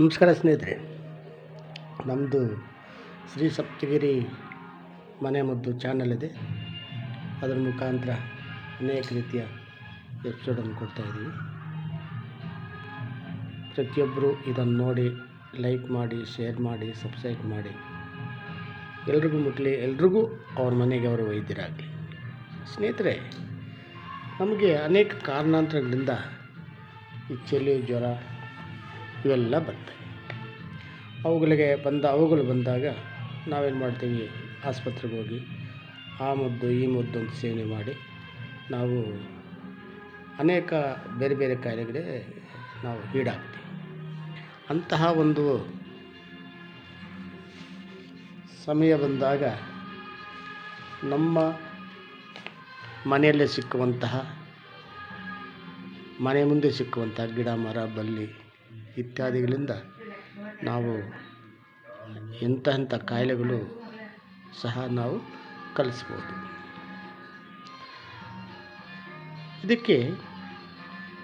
ನಮಸ್ಕಾರ ಸ್ನೇಹಿತರೆ. ನಮ್ಮದು ಶ್ರೀ ಸಪ್ತಗಿರಿ ಮನೆ ಮದ್ದು ಚಾನಲ್ ಇದೆ. ಅದರ ಮುಖಾಂತರ ಅನೇಕ ರೀತಿಯ ಎಪಿಸೋಡನ್ನು ಕೊಡ್ತಾಯಿದ್ದೀವಿ ಪ್ರತಿಯೊಬ್ಬರು ಇದನ್ನು ನೋಡಿ ಲೈಕ್ ಮಾಡಿ ಶೇರ್ ಮಾಡಿ ಸಬ್ಸ್ಕ್ರೈಬ್ ಮಾಡಿ. ಎಲ್ರಿಗೂ ಮುಟ್ಲಿ, ಎಲ್ರಿಗೂ ಅವ್ರ ಮನೆಗೆ ಅವರು ವೈದ್ಯರಾಗಲಿ. ಸ್ನೇಹಿತರೆ, ನಮಗೆ ಅನೇಕ ಕಾರಣಾಂತರಗಳಿಂದ ಈ ಚಳಿ, ಜ್ವರ ಇವೆಲ್ಲ ಬರ್ತವೆ ಅವುಗಳಿಗೆ ಬಂದ, ಅವುಗಳು ಬಂದಾಗ ನಾವೇನು ಮಾಡ್ತೀವಿ? ಆಸ್ಪತ್ರೆಗೆ ಹೋಗಿ ಆ ಮದ್ದು, ಈ ಮದ್ದು ಅಂತ ಸೇವನೆ ಮಾಡಿ ನಾವು ಅನೇಕ ಬೇರೆ ಬೇರೆ ಕಾಯಿಲೆಗಳಿಗೆ ನಾವು ಈಡಾಗ್ತೀವಿ. ಅಂತಹ ಒಂದು ಸಮಯ ಬಂದಾಗ ನಮ್ಮ ಮನೆಯಲ್ಲೇ ಸಿಕ್ಕುವಂತಹ, ಮನೆ ಮುಂದೆ ಸಿಕ್ಕುವಂತಹ ಗಿಡ, ಮರ ಬಳ್ಳಿ ಇತ್ಯಾದಿಗಳಿಂದ ನಾವು ಎಂಥ ಎಂಥ ಕಾಯಿಲೆಗಳು ಸಹ ನಾವು ಕಲಿಸ್ಬೋದು. ಇದಕ್ಕೆ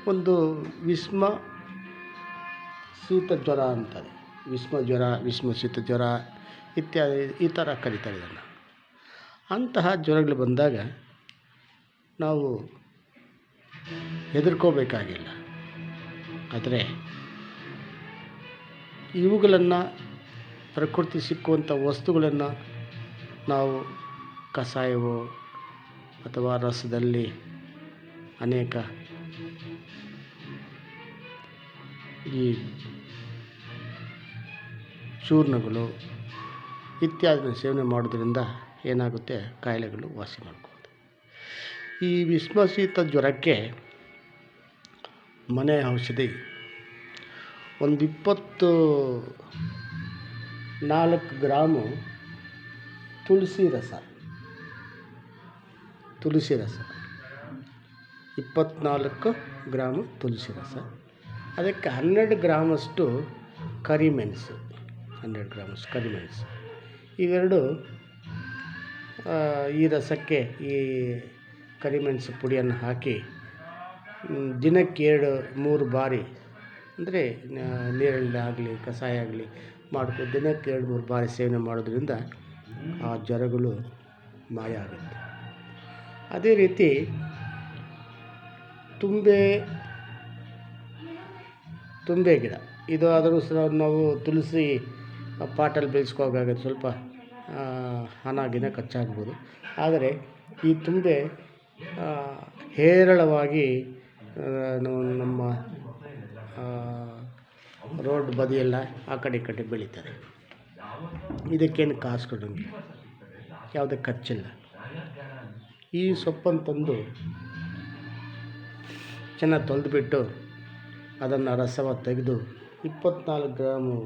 ಒಂದು ವಿಸ್ಮ ಶೀತ ಜ್ವರ ಅಂತಾರೆ. ವಿಸ್ಮ ಜ್ವರ, ವಿಸ್ಮ ಶೀತ ಜ್ವರ ಇತ್ಯಾದಿ ಈ ಥರ ಕರೀತಾರೆ ಇದನ್ನು. ಅಂತಹ ಜ್ವರಗಳು ಬಂದಾಗ ನಾವು ಹೆದರ್ಕೋಬೇಕಾಗಿಲ್ಲ. ಆದರೆ ಇವುಗಳನ್ನು ಪ್ರಕೃತಿ ಸಿಕ್ಕುವಂಥ ವಸ್ತುಗಳನ್ನು ನಾವು ಕಷಾಯವೋ ಅಥವಾ ರಸದಲ್ಲಿ ಅನೇಕ ಈ ಚೂರ್ಣಗಳು ಇತ್ಯಾದಿನ ಸೇವನೆ ಮಾಡೋದ್ರಿಂದ ಏನಾಗುತ್ತೆ? ಕಾಯಿಲೆಗಳು ವಾಸಿ ಮಾಡ್ಬೋದು ಈ ವಿಸ್ಮಶೀತ ಜ್ವರಕ್ಕೆ ಮನೆ ಔಷಧಿ ಒಂದು ಇಪ್ಪತ್ತು ನಾಲ್ಕು ಗ್ರಾಮು ತುಳಸಿ ರಸ. ತುಳಸಿ ರಸ. ಇಪ್ಪತ್ತ್ನಾಲ್ಕು ಗ್ರಾಮು ತುಳಸಿ ರಸ. ಅದಕ್ಕೆ ಹನ್ನೆರಡು ಗ್ರಾಮಷ್ಟು ಕರಿಮೆಣಸು. ಹನ್ನೆರಡು ಗ್ರಾಮಷ್ಟು ಕರಿಮೆಣಸು. ಇವೆರಡು ಈ ರಸಕ್ಕೆ ಈ ಕರಿಮೆಣಸು ಪುಡಿಯನ್ನು ಹಾಕಿ ದಿನಕ್ಕೆ ಎರಡು, ಮೂರು ಬಾರಿ ಅಂದರೆ ನೀರಲ್ಲಿ ಆಗಲಿ, ಕಷಾಯ ಆಗಲಿ ಮಾಡ್ಕೊ, ದಿನಕ್ಕೆ ಎರಡು ಮೂರು ಬಾರಿ ಸೇವನೆ ಮಾಡೋದ್ರಿಂದ ಆ ಜ್ವರಗಳು ಮಾಯ ಆಗುತ್ತೆ. ಅದೇ ರೀತಿ ತುಂಬೆ ತುಂಬೆ ಗಿಡ. ಇದು ಆದರೂ ಸಹ ನಾವು ತುಳಸಿ ಪಾಟಲ್ಲಿ ಬೇಯಿಸ್ಕೋಬೇಕಾಗತ್ತೆ ಸ್ವಲ್ಪ ಹಣ ಗಿನ ಖರ್ಚಾಗ್ಬೋದು. ಆದರೆ ಈ ತುಂಬೆ ಹೇರಳವಾಗಿ ನಮ್ಮ ರೋಡ್ ಬದಿಯೆಲ್ಲ ಆ ಕಡೆ ಈ ಕಡೆ ಬೆಳೀತಾರೆ ಇದಕ್ಕೇನು ಕಾಸು ಕೊಡೋಂಗಿಲ್ಲ. ಯಾವುದೇ ಖರ್ಚಿಲ್ಲ. ಈ ಸೊಪ್ಪನ್ನು ತಂದು ಚೆನ್ನಾಗಿ ತೊಳೆದುಬಿಟ್ಟು ಅದನ್ನು ರಸವ ತೆಗೆದು ಇಪ್ಪತ್ತ್ನಾಲ್ಕು ಗ್ರಾಮು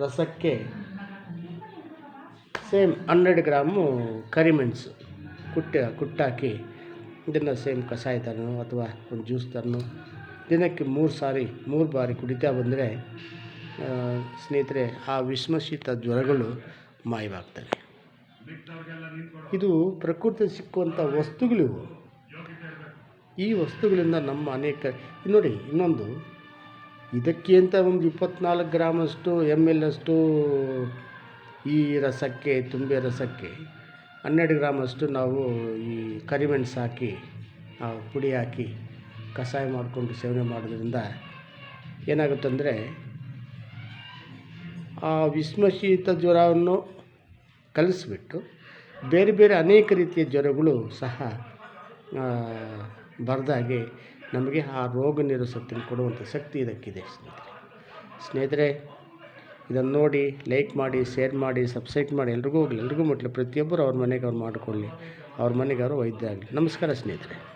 ರಸಕ್ಕೆ ಸೇಮ್ ಹನ್ನೆರಡು ಗ್ರಾಮು ಕರಿಮೆಣಸು ಕುಟ್ಟಿ ಕುಟ್ಟಾಕಿ ಇದನ್ನು ಸೇಮ್ ಕಷಾಯ ಥರನೋ ಅಥವಾ ಒಂದು ಜ್ಯೂಸ್ ಥರನೋ ದಿನಕ್ಕೆ ಮೂರು ಸಾರಿ, ಮೂರು ಬಾರಿ ಕುಡಿತಾ ಬಂದರೆ ಸ್ನೇಹಿತರೆ, ಆ ವಿಷ್ಮಶೀತ ಜ್ವರಗಳು ಮಾಯವಾಗ್ತವೆ. ಇದು ಪ್ರಕೃತಿ ಸಿಕ್ಕುವಂಥ ವಸ್ತುಗಳು ಈ ವಸ್ತುಗಳಿಂದ ನಮ್ಮ ಅನೇಕ, ನೋಡಿ, ಇನ್ನೊಂದು, ಇದಕ್ಕೆ ಅಂತ ಒಂದು ಇಪ್ಪತ್ನಾಲ್ಕು ಗ್ರಾಮಷ್ಟು ಎಂ ಎಲ್ ಅಷ್ಟು ಈ ರಸಕ್ಕೆ, ತುಂಬೆ ರಸಕ್ಕೆ, ಹನ್ನೆರಡು ಗ್ರಾಮಷ್ಟು ನಾವು ಈ ಕರಿಮೆಣಸು ಹಾಕಿ ಪುಡಿ ಹಾಕಿ ಕಷಾಯ ಮಾಡಿಕೊಂಡು ಸೇವನೆ ಮಾಡೋದ್ರಿಂದ ಏನಾಗುತ್ತಂದರೆ ಆ ವಿಸ್ಮಶೀತ ಜ್ವರವನ್ನು ಕಲಿಸ್ಬಿಟ್ಟು ಬೇರೆ ಬೇರೆ ಅನೇಕ ರೀತಿಯ ಜ್ವರಗಳು ಸಹ ಬರೆದಾಗೆ ನಮಗೆ ಆ ರೋಗ ನಿರಸತ್ತಿನ ಕೊಡುವಂಥ ಶಕ್ತಿ ಇದಕ್ಕಿದೆ ಸ್ನೇಹಿತರೆ. ಸ್ನೇಹಿತರೆ, ಇದನ್ನು ನೋಡಿ, ಲೈಕ್ ಮಾಡಿ, ಶೇರ್ ಮಾಡಿ, ಸಬ್ಸ್ಕ್ರೈಬ್ ಮಾಡಿ, ಎಲ್ರಿಗೂ ಹೋಗಲಿ, ಎಲ್ರಿಗೂ ಮುಟ್ಲಿ, ಪ್ರತಿಯೊಬ್ಬರು ಅವ್ರ ಮನೆಗೆ ಅವ್ರು ಮಾಡಿಕೊಳ್ಳಿ, ಅವ್ರ ಮನೆಗೆ ಅವರು ವೈದ್ಯ ಆಗಲಿ. ನಮಸ್ಕಾರ ಸ್ನೇಹಿತರೆ.